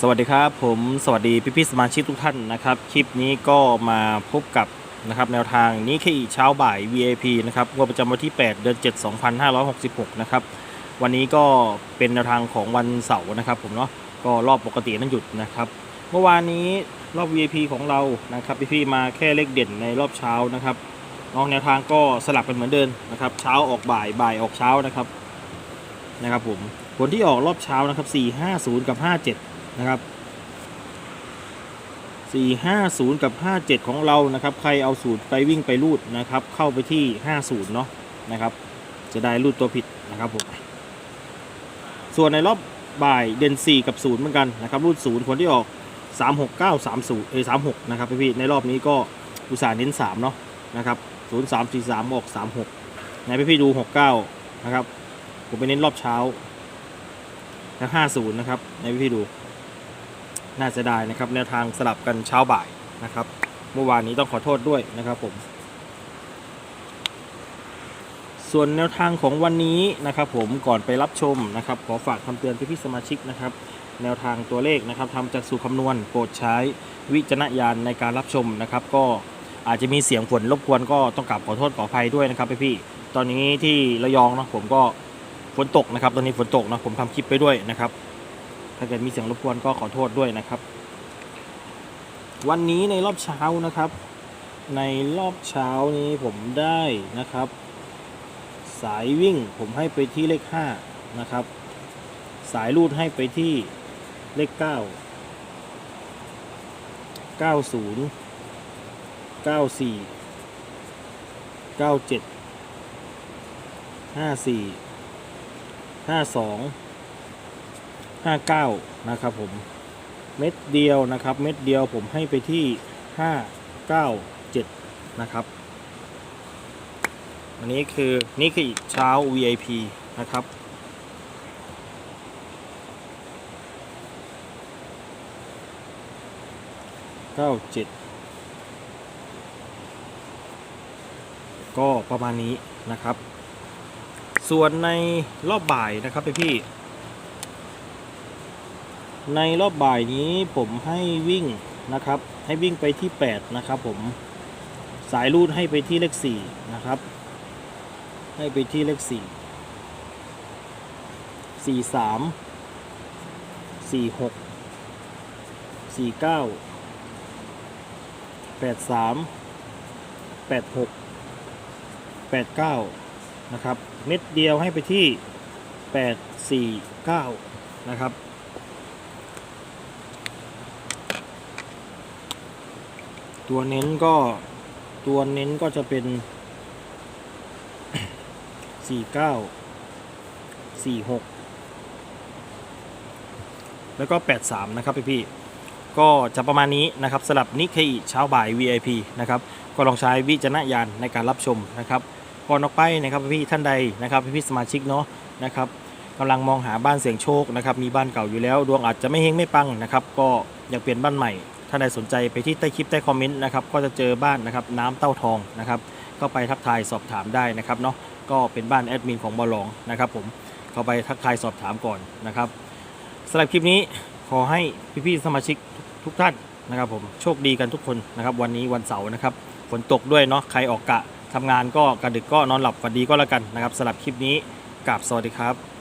สวัสดีครับผมสวัสดีพี่พี่ๆสมาชิกทุกท่านนะครับคลิปนี้ก็มาพบกับนะครับแนวทางนี้แค่อีกเช้าบ่าย VIP นะครับงวดประจำวันที่ 8 เดือน 7 2566 นะครับวันนี้ก็เป็นแนวทางของวันเสาร์นะครับผมเนาะก็รอบปกตินั่นหยุดนะครับ เมื่อวานนี้รอบ VIP ของเรานะครับพี่พี่ๆมาแค่เลขเด่นในรอบเช้านะครับน้องแนวทางก็สลับกันเหมือนเดิมนะครับเช้าออกบ่ายบ่ายออกเช้านะครับนะครับผมผลที่ออกรอบเช้านะครับ450 กับ 57 นะครับ 450 กับ 57 ของเรานะครับ ใครเอาสูตรไปวิ่งไปรูดนะครับ เข้าไปที่ 50 เนาะนะครับ จะได้รูดตัวผิดนะครับผมส่วนในรอบบ่ายเด่น4 กับ 0 เหมือนกันนะครับ รูด 0 คนที่ออก 369 30เอ้ย36 นะครับพี่ในรอบนี้ก็อุตส่าห์เน้น 3 เนาะนะครับ 0 3 4 3 ออก 36นะพี่ๆดู 69 นะครับ ผมไปเน้นรอบเช้าแล้ว50 นะครับในพี่ๆดู น่าจะได้นะครับแนวทางสลับกันเช้าบ่ายนะครับ เมื่อวานนี้ต้องขอโทษด้วยนะครับผม ส่วนแนวทางของวันนี้นะครับ ผมก่อนไปรับชมนะครับ ขอฝากคำเตือนพี่ๆสมาชิกนะครับ แนวทางตัวเลขนะครับทำจากสูตรคำนวณโปรดใช้วิจารณญาณในการรับชมนะครับ ก็อาจจะมีเสียงฝนรบกวนก็ต้องกราบขอโทษขออภัยด้วยนะครับพี่ๆตอนนี้ที่ระยองเนาะผมก็ฝนตกนะครับ ตอนนี้ฝนตกนะผมทำคลิปไปด้วยนะครับ ถ้าเกิดมีเสียงรบกวนก็ขอโทษด้วยนะครับ วันนี้ในรอบเช้านะครับ ในรอบเช้านี้ผมได้นะครับ สายวิ่งผมให้ไปที่เลข5นะครับ สายรูดให้ไปที่เลข 9 90 94 97 54 52 59 นะครับผม เม็ดเดียวนะครับ เม็ดเดียวผมให้ไปที่ 597 นะครับ อันนี้คือนี่คืออีกเช้า VIP นะครับ97ก็ประมาณนี้นะครับ ส่วนในรอบบ่ายนะครับพี่ๆ ในรอบบ่ายนี้ผมให้วิ่งนะครับ ให้วิ่งไปที่ 8 นะครับ ผมสายรูดให้ไปที่เลข 4 นะครับ ให้ไปที่เลข 4 4 3 4 6 4 9 8 3 8 6 8 9 นะครับ เม็ดเดียวให้ไปที่ 8 4 9 นะครับ ตัวเน้นก็ตัวเน้นก็จะเป็นสี่เก้าสี่หกแล้วก็แปดสามนะครับพี่พี่ก็จะประมาณนี้นะครับสำหรับนิเคอีเช้าบ่าย VIP นะครับก็ลองใช้วิจารณญาณในการรับชมนะครับก่อนออกไปนะครับพี่ๆท่านใดนะครับพี่พี่สมาชิกเนาะนะครับกำลังมองหาบ้านเสี่ยงโชคนะครับมีบ้านเก่าอยู่แล้ว ดวงอาจจะไม่เฮงไม่ปังนะครับก็อยากเปลี่ยนบ้านใหม่ ถ้าใดสนใจไปที่ใต้คลิปใต้คอมเมนต์นะครับก็จะเจอบ้านนะครับน้ำเต้าทองนะครับก็ไปทักทายสอบถามได้นะครับเนาะก็เป็นบ้านแอดมินของบอลลองนะครับผมเข้าไปทักทายสอบถามก่อนนะครับสำหรับคลิปนี้ขอให้พี่ๆสมาชิกทุกท่านนะครับผมโชคดีกันทุกคนนะครับวันนี้วันเสาร์นะครับฝนตกด้วยเนาะใครออกกะทำงานก็กระดึกก็นอนหลับฝันดีก็แล้วกันนะครับสำหรับคลิปนี้กราบสวัสดีครับ